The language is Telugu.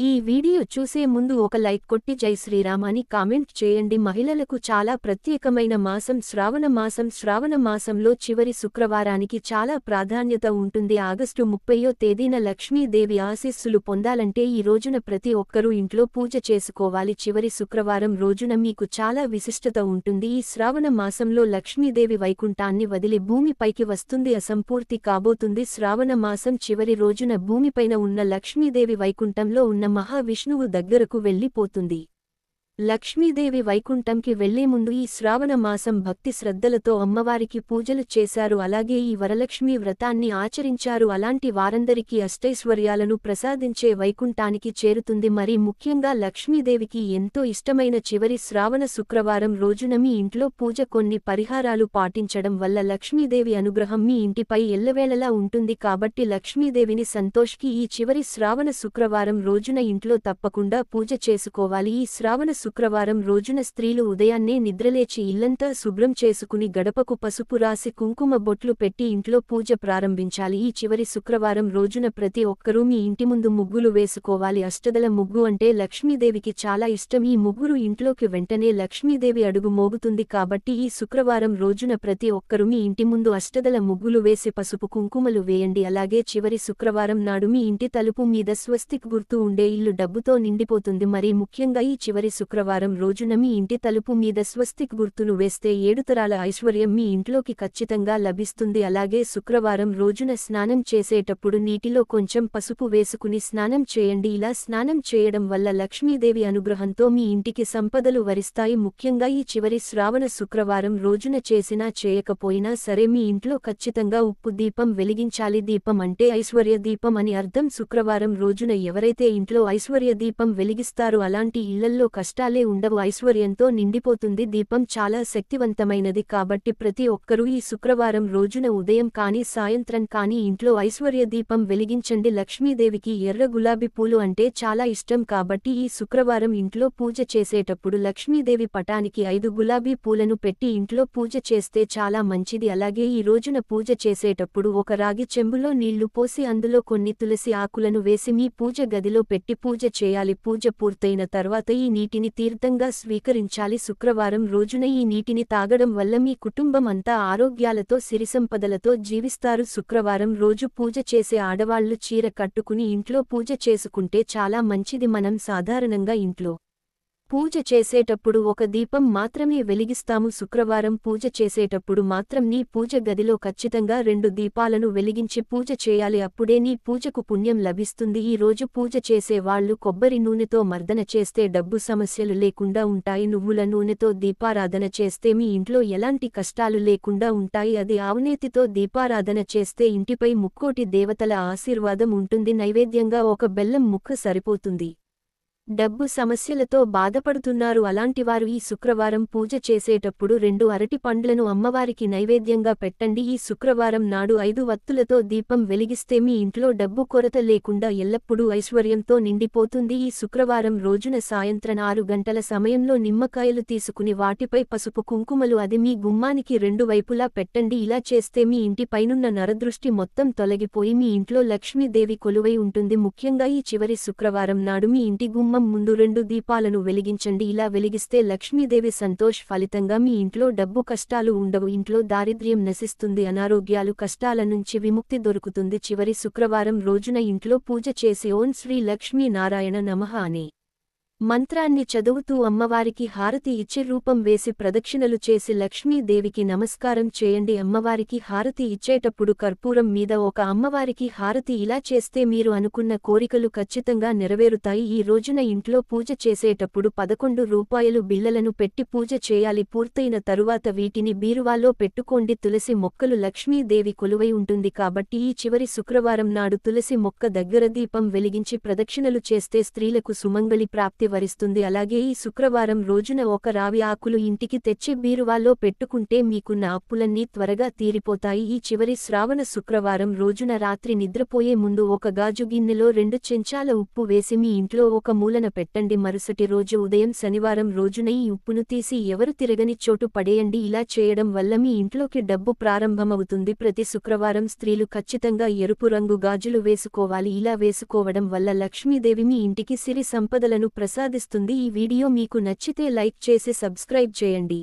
ఈ వీడియో చూసే ముందు ఒక లైక్ కొట్టి జై శ్రీరామ్ అని కామెంట్ చేయండి. మహిళలకు చాలా ప్రత్యేకమైన మాసం శ్రావణ మాసం. శ్రావణ మాసంలో చివరి శుక్రవారానికి చాలా ప్రాధాన్యత ఉంటుంది. ఆగస్టు ముప్పయో తేదీన లక్ష్మీదేవి ఆశీస్సులు పొందాలంటే ఈ రోజున ప్రతి ఒక్కరూ ఇంట్లో పూజ చేసుకోవాలి. చివరి శుక్రవారం రోజున మీకు చాలా విశిష్టత ఉంటుంది. ఈ శ్రావణ మాసంలో లక్ష్మీదేవి వైకుంఠాన్ని వదిలి భూమిపైకి వస్తుంది. అసంపూర్తి కాబోతుంది. శ్రావణ మాసం చివరి రోజున భూమిపైన ఉన్న లక్ష్మీదేవి వైకుంఠంలో ఉన్న మహావిష్ణువు దగ్గరకు వెళ్ళిపోతుంది. లక్ష్మీదేవి వైకుంఠంకి వెళ్ళే ముందు ఈ శ్రావణ మాసం భక్తి శ్రద్ధలతో అమ్మవారికి పూజలు చేశారు. అలాగే ఈ వరలక్ష్మీ వ్రతాన్ని ఆచరించారు. అలాంటి వారందరికీ అష్టైశ్వర్యాలను ప్రసాదించే వైకుంఠానికి చేరుతుంది. మరి ముఖ్యంగా లక్ష్మీదేవికి ఎంతో ఇష్టమైన చివరి శ్రావణ శుక్రవారం రోజున మీ ఇంట్లో పూజ కొన్ని పరిహారాలు పాటించడం వల్ల లక్ష్మీదేవి అనుగ్రహం మీ ఇంటిపై ఎల్లవేళలా ఉంటుంది. కాబట్టి లక్ష్మీదేవిని సంతోష్కి ఈ చివరి శ్రావణ శుక్రవారం రోజున ఇంట్లో తప్పకుండా పూజ చేసుకోవాలి. ఈ శ్రావణ శుక్రవారం రోజున స్త్రీలు ఉదయాన్నే నిద్రలేచి ఇల్లంతా శుభ్రం చేసుకుని గడపకు పసుపు రాసి కుంకుమ బొట్లు పెట్టి ఇంట్లో పూజ ప్రారంభించాలి. ఈ చివరి శుక్రవారం రోజున ప్రతి ఒక్కరూ మీ ఇంటి ముందు ముగ్గులు వేసుకోవాలి. అష్టదల ముగ్గు అంటే లక్ష్మీదేవికి చాలా ఇష్టం. ఈ ముగ్గురు ఇంట్లోకి వెంటనే లక్ష్మీదేవి అడుగు మోగుతుంది కాబట్టి ఈ శుక్రవారం రోజున ప్రతి ఒక్కరూ మీ ఇంటి ముందు అష్టదల ముగ్గులు వేసి పసుపు కుంకుమలు వేయండి. అలాగే చివరి శుక్రవారం నాడు మీ ఇంటి తలుపు మీద స్వస్తిక్ గుర్తు ఉండే ఇల్లు డబ్బుతో నిండిపోతుంది. మరి ముఖ్యంగా ఈ చివరి శుక్రవారం శుక్రవారం రోజున మీ ఇంటి తలుపు మీద స్వస్తిక్ గుర్తును వేస్తే ఏడు తరాల ఐశ్వర్యం మీ ఇంట్లోకి ఖచ్చితంగా లభిస్తుంది. అలాగే శుక్రవారం రోజున స్నానం చేసేటప్పుడు నీటిలో కొంచెం పసుపు వేసుకుని స్నానం చేయండి. ఇలా స్నానం చేయడం వల్ల లక్ష్మీదేవి అనుగ్రహంతో మీ ఇంటికి సంపదలు వరిస్తాయి. ముఖ్యంగా ఈ చివరి శ్రావణ శుక్రవారం రోజున చేసినా చేయకపోయినా సరే మీ ఇంట్లో ఖచ్చితంగా ఉప్పు దీపం వెలిగించాలి. దీపం అంటే ఐశ్వర్య దీపం అని అర్థం. శుక్రవారం రోజున ఎవరైతే ఇంట్లో ఐశ్వర్య దీపం వెలిగిస్తారో అలాంటి ఇళ్ళల్లో కష్టాలు ఉండవు. ఐశ్వర్యంతో నిండిపోతుంది. దీపం చాలా శక్తివంతమైనది కాబట్టి ప్రతి ఒక్కరూ ఈ శుక్రవారం రోజున ఉదయం కానీ సాయంత్రం కానీ ఇంట్లో ఐశ్వర్య దీపం వెలిగించండి. లక్ష్మీదేవికి ఎర్ర గులాబీ పూలు అంటే చాలా ఇష్టం కాబట్టి ఈ శుక్రవారం ఇంట్లో పూజ చేసేటప్పుడు లక్ష్మీదేవి పటానికి ఐదు గులాబీ పూలను పెట్టి ఇంట్లో పూజ చేస్తే చాలా మంచిది. అలాగే ఈ రోజున పూజ చేసేటప్పుడు ఒక రాగి చెంబులో నీళ్ళు పోసి అందులో కొన్ని తులసి ఆకులను వేసి మీ పూజ గదిలో పెట్టి పూజ చేయాలి. పూజ పూర్తయిన తర్వాత ఈ నీటిని తీర్థంగా స్వీకరించాలి. శుక్రవారం రోజున ఈ నీటిని తాగడం వల్ల మీ కుటుంబం అంతా ఆరోగ్యాలతో సిరిసంపదలతో జీవిస్తారు. శుక్రవారం రోజు పూజ చేసే ఆడవాళ్ళు చీర కట్టుకుని ఇంట్లో పూజ చేసుకుంటే చాలా మంచిది. మనం సాధారణంగా ఇంట్లో పూజ చేసేటప్పుడు ఒక దీపం మాత్రమే వెలిగిస్తాము. శుక్రవారం పూజ చేసేటప్పుడు మాత్రం నీ పూజ గదిలో ఖచ్చితంగా రెండు దీపాలను వెలిగించి పూజ చేయాలి. అప్పుడే నీ పూజకు పుణ్యం లభిస్తుంది. ఈ రోజు పూజ చేసే వాళ్ళు కొబ్బరి నూనెతో మర్దన చేస్తే డబ్బు సమస్యలు లేకుండా ఉంటాయి. నువ్వుల నూనెతో దీపారాధన చేస్తే మీ ఇంట్లో ఎలాంటి కష్టాలు లేకుండా ఉంటాయి. అది ఆవునేతితో దీపారాధన చేస్తే ఇంటిపై ముక్కోటి దేవతల ఆశీర్వాదం ఉంటుంది. నైవేద్యంగా ఒక బెల్లం ముక్క సరిపోతుంది. డబ్బు సమస్యలతో బాధపడుతున్నారు. అలాంటివారు ఈ శుక్రవారం పూజ చేసేటప్పుడు రెండు అరటి పండ్లను అమ్మవారికి నైవేద్యంగా పెట్టండి. ఈ శుక్రవారం నాడు ఐదు వత్తులతో దీపం వెలిగిస్తే మీ ఇంట్లో డబ్బు కొరత లేకుండా ఎల్లప్పుడూ ఐశ్వర్యంతో నిండిపోతుంది. ఈ శుక్రవారం రోజున సాయంత్రం ఆరు గంటల సమయంలో నిమ్మకాయలు తీసుకుని వాటిపై పసుపు కుంకుమలు అది మీ గుమ్మానికి రెండు వైపులా పెట్టండి. ఇలా చేస్తే మీ ఇంటి పైనున్న నరదృష్టి మొత్తం తొలగిపోయి మీ ఇంట్లో లక్ష్మీదేవి కొలువై ఉంటుంది. ముఖ్యంగా ఈ చివరి శుక్రవారం నాడు మీ ఇంటి గుమ్మ ముందు రెండు దీపాలను వెలిగించండి. ఇలా వెలిగిస్తే లక్ష్మీదేవి సంతోష్ ఫలితంగా మీ ఇంట్లో డబ్బు కష్టాలు ఉండవు. ఇంట్లో దారిద్ర్యం నశిస్తుంది. అనారోగ్యాలు కష్టాల నుంచి విముక్తి దొరుకుతుంది. చివరి శుక్రవారం రోజున ఇంట్లో పూజ చేసి ఓం శ్రీ లక్ష్మీ నారాయణ నమః అని మంత్రాన్ని చదువుతూ అమ్మవారికి హారతి ఇచ్చి రూపం వేసి ప్రదక్షిణలు చేసి లక్ష్మీదేవికి నమస్కారం చేయండి. అమ్మవారికి హారతి ఇచ్చేటప్పుడు కర్పూరం మీద ఒక అమ్మవారికి హారతి ఇలా చేస్తే మీరు అనుకున్న కోరికలు ఖచ్చితంగా నెరవేరుతాయి. ఈ రోజున ఇంట్లో పూజ చేసేటప్పుడు పదకొండు రూపాయలు బిళ్ళలను పెట్టి పూజ చేయాలి. పూర్తయిన తరువాత వీటిని బీరువాలో పెట్టుకోండి. తులసి మొక్కలు లక్ష్మీదేవి కొలువై ఉంటుంది కాబట్టి ఈ చివరి శుక్రవారం నాడు తులసి మొక్క దగ్గర దీపం వెలిగించి ప్రదక్షిణలు చేస్తే స్త్రీలకు సుమంగళి ప్రాప్తి వరిస్తుంది అలాగే ఈ శుక్రవారం రోజున ఒక రావి ఆకులు ఇంటికి తెచ్చి బీరువాలో పెట్టుకుంటే మీకున్న అప్పులన్నీ త్వరగా తీరిపోతాయి. ఈ చివరి శ్రావణ శుక్రవారం రోజున రాత్రి నిద్రపోయే ముందు ఒక గాజు గిన్నెలో రెండు చెంచాల ఉప్పు వేసి మీ ఇంట్లో ఒక మూలన పెట్టండి. మరుసటి రోజు ఉదయం శనివారం రోజున ఈ ఉప్పును తీసి ఎవరు తిరగని చోటు పడేయండి. ఇలా చేయడం వల్ల మీ ఇంట్లోకి డబ్బు ప్రారంభమవుతుంది. ప్రతి శుక్రవారం స్త్రీలు ఖచ్చితంగా ఎరుపు రంగు గాజులు వేసుకోవాలి. ఇలా వేసుకోవడం వల్ల లక్ష్మీదేవి మీ ఇంటికి సిరి సంపదలను ప్రసాదిస్తుంది ఈ వీడియో మీకు నచ్చితే లైక్ చేసి సబ్స్క్రైబ్ చేయండి.